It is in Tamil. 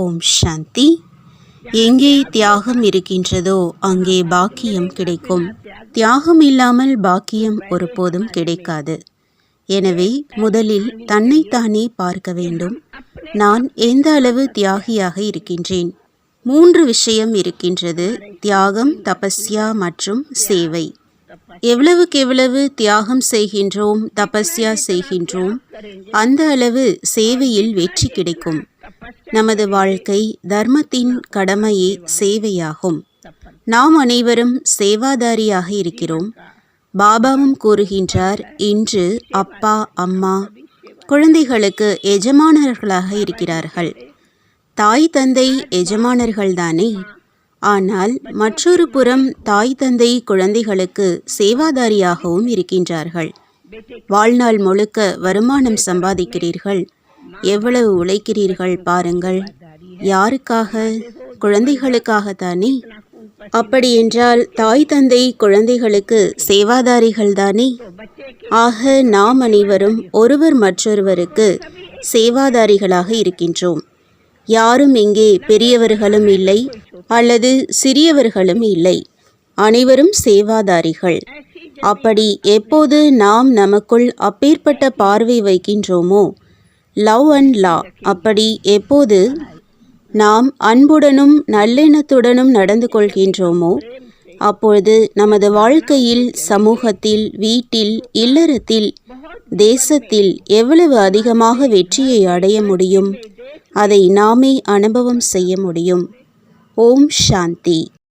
ஓம் சாந்தி. எங்கே தியாகம் இருக்கின்றதோ அங்கே பாக்கியம் கிடைக்கும். தியாகம் இல்லாமல் பாக்கியம் ஒருபோதும் கிடைக்காது. எனவே முதலில் தன்னைத்தானே பார்க்க வேண்டும். நான் எந்த அளவு தியாகியாக இருக்கின்றேன்? மூன்று விஷயம் இருக்கின்றது. தியாகம் தபஸ்யா மற்றும் சேவை. எவ்வளவுக்கு எவ்வளவு தியாகம் செய்கின்றோம் தபஸ்யா செய்கின்றோம் அந்த அளவு சேவையில் வெற்றி கிடைக்கும். நமது வாழ்க்கை தர்மத்தின் கடமையே சேவையாகும். நாம் அனைவரும் சேவாதாரியாக இருக்கிறோம். பாபாவும் கூறுகின்றார் இன்று அப்பா அம்மா குழந்தைகளுக்கு எஜமானர்களாக இருக்கிறார்கள். தாய் தந்தை எஜமானர்கள்தானே? ஆனால் மற்றொரு புறம் தாய் தந்தை குழந்தைகளுக்கு சேவாதாரியாகவும் இருக்கின்றார்கள். வாழ்நாள் முழுக்க வருமானம் சம்பாதிக்கிறீர்கள். எவ்வளவு உழைக்கிறீர்கள் பாருங்கள். யாருக்காக? குழந்தைகளுக்காகத்தானே? அப்படியென்றால் தாய் தந்தை குழந்தைகளுக்கு சேவாதாரிகள் தானே? ஆக நாம் அனைவரும் ஒருவர் மற்றொருவருக்கு சேவாதாரிகளாக இருக்கின்றோம். யாரும் இங்கே பெரியவர்களும் இல்லை அல்லது சிறியவர்களும் இல்லை. அனைவரும் சேவாதாரிகள். அப்படி எப்போது நாம் நமக்குள் அப்பேற்பட்ட பார்வை வைக்கின்றோமோ லவ் அண்ட் லா. அப்படி எப்போது நாம் அன்புடனும் நல்லெண்ணத்துடனும் நடந்து கொள்கின்றோமோ அப்பொழுது நமது வாழ்க்கையில் சமூகத்தில் வீட்டில் இல்லறத்தில் தேசத்தில் எவ்வளவு அதிகமாக வெற்றியை அடைய முடியும்? அதை நாமே அனுபவம் செய்ய முடியும். ஓம் சாந்தி.